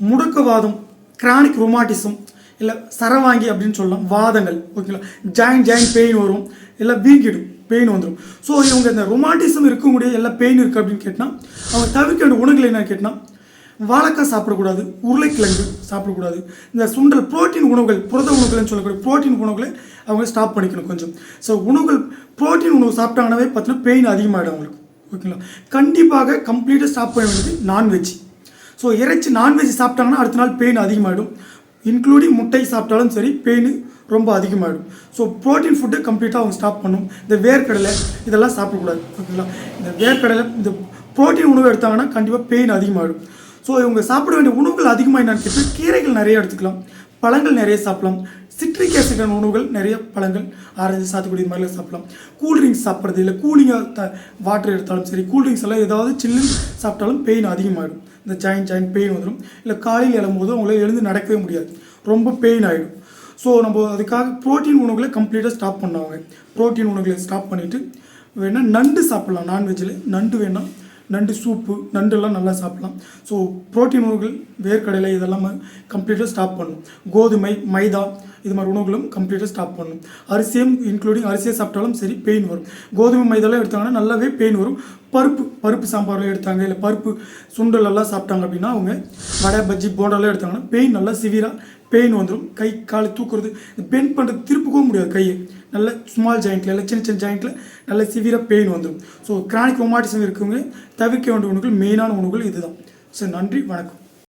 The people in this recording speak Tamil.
முடுக்குவாதம் கிரானிக் ரொமாட்டிசம் இல்லை சரவாங்கி அப்படின்னு சொல்லலாம் வாதங்கள் ஓகேங்களா ஜாயிண்ட் ஜாயிண்ட் பெயின் வரும் இல்லை வீங்கிடும் பெயின் வந்துடும் ஸோ இவங்க இந்த ரொமாட்டிசம் இருக்கக்கூடிய எல்லா பெயின் இருக்குது அப்படின்னு கேட்டால் அவங்க தவிர்க்க வேண்டிய உணவுகள் என்ன கேட்டால் வாழைக்காய் சாப்பிடக்கூடாது உருளைக்கிழங்கு சாப்பிடக்கூடாது. இந்த சுண்டல் புரோட்டீன் உணவுகள் புரத உணவுகள்னு சொல்லக்கூடிய புரோட்டீன் உணவுகளை அவங்க ஸ்டாப் பண்ணிக்கணும் கொஞ்சம். ஸோ உணவுகள் புரோட்டீன் உணவு சாப்பிட்டாங்கன்னாவே பார்த்தீங்கன்னா பெயின் அதிகமாகிடும் அவங்களுக்கு ஓகேங்களா கண்டிப்பாக கம்ப்ளீட்டாக ஸ்டாப் பண்ண வேண்டியது நான்வெஜ் ஸோ இறைச்சி நான்வெஜ் சாப்பிட்டாங்கன்னா அடுத்த நாள் பெயின் அதிகமாகிடும் இன்க்ளூடிங் முட்டை சாப்பிட்டாலும் சரி பெயின் ரொம்ப அதிகமாகிடும் ஸோ ப்ரோட்டீன் ஃபுட்டு கம்ப்ளீட்டாக அவங்க ஸ்டாப் பண்ணும். இந்த வேர்க்கடலை இதெல்லாம் சாப்பிடக்கூடாது. ஓகேங்களா? இந்த வேர்க்கடலை இந்த ப்ரோட்டீன் உணவு எடுத்தாங்கன்னா கண்டிப்பாக பெயின் அதிகமாகிடும் ஸோ இவங்க சாப்பிட வேண்டிய உணவுகள் அதிகமாக என்னன்னு கேட்டு கீரைகள் நிறைய எடுத்துக்கலாம். பழங்கள் நிறைய சாப்பிடலாம். சிட்ரிக் ஆசிடான உணவுகள் நிறைய பழங்கள் ஆரஞ்சு சாத்துக்குடி இது மாதிரிலாம் சாப்பிடலாம். கூல்ட்ரிங்க்ஸ் சாப்பிட்றது இல்லை கூலிங்காக த வாட்டர் எடுத்தாலும் சரி கூல்ட்ரிங்க்ஸ் எல்லாம் ஏதாவது சில்லுன்னு சாப்பிட்டாலும் பெயின் அதிகமாகிடும் இந்த ஜாயின் ஜாயின் பெயின் வந்துடும் இல்லை காலையில் எழும்போது அவங்களால எழுந்து நடக்கவே முடியாது. ரொம்ப பெயின் ஆகிடும் ஸோ நம்ம அதுக்காக புரோட்டீன் உணவுகளை கம்ப்ளீட்டாக ஸ்டாப் பண்ணுவாங்க ப்ரோட்டீன் உணவுகளை ஸ்டாப் பண்ணிவிட்டு வேணால் நண்டு சாப்பிட்லாம். நான்வெஜ்ஜில் நண்டு வேணால் நண்டு சூப்பு நண்டெல்லாம் நல்லா சாப்பிட்லாம். ஸோ புரோட்டீன் உணவுகள் வேர்க்கடலை இதெல்லாம் கம்ப்ளீட்டாக ஸ்டாப் பண்ணும். கோதுமை மைதா இது மாதிரி உணவுகளும் கம்ப்ளீட்டாக ஸ்டாப் பண்ணும். அரிசியும் இன்க்ளூடிங் அரிசியை சாப்பிட்டாலும் சரி பெயின் வரும். கோதுமை மைதாலாம் எடுத்தாங்கன்னா நல்லாவே பெயின் வரும். பருப்பு பருப்பு சாம்பார்லாம் எடுத்தாங்க இல்லை பருப்பு சுண்டல் எல்லாம் சாப்பிட்டாங்க அப்படின்னா அவங்க வடை பஜ்ஜி போண்டாலாம் எடுத்தாங்கன்னா பெயின் நல்லா சிவியராக பெயின் வந்துடும் கை கால் தூக்குறது. பெயின் பண்ணுறது திருப்பிக்கவும் முடியாது கையை. நல்ல ஸ்மால் ஜாயிண்ட்டில் இல்லை சின்ன சின்ன ஜாயிண்ட்டில் நல்ல சிவியராக பெயின் வந்துடும் ஸோ கிரானிக் ரொமாட்டிசம் இருக்கவங்க தவிர்க்க வேண்டிய உணவுகள் மெயினான உணவுகள் இதுதான். ஸோ நன்றி வணக்கம்.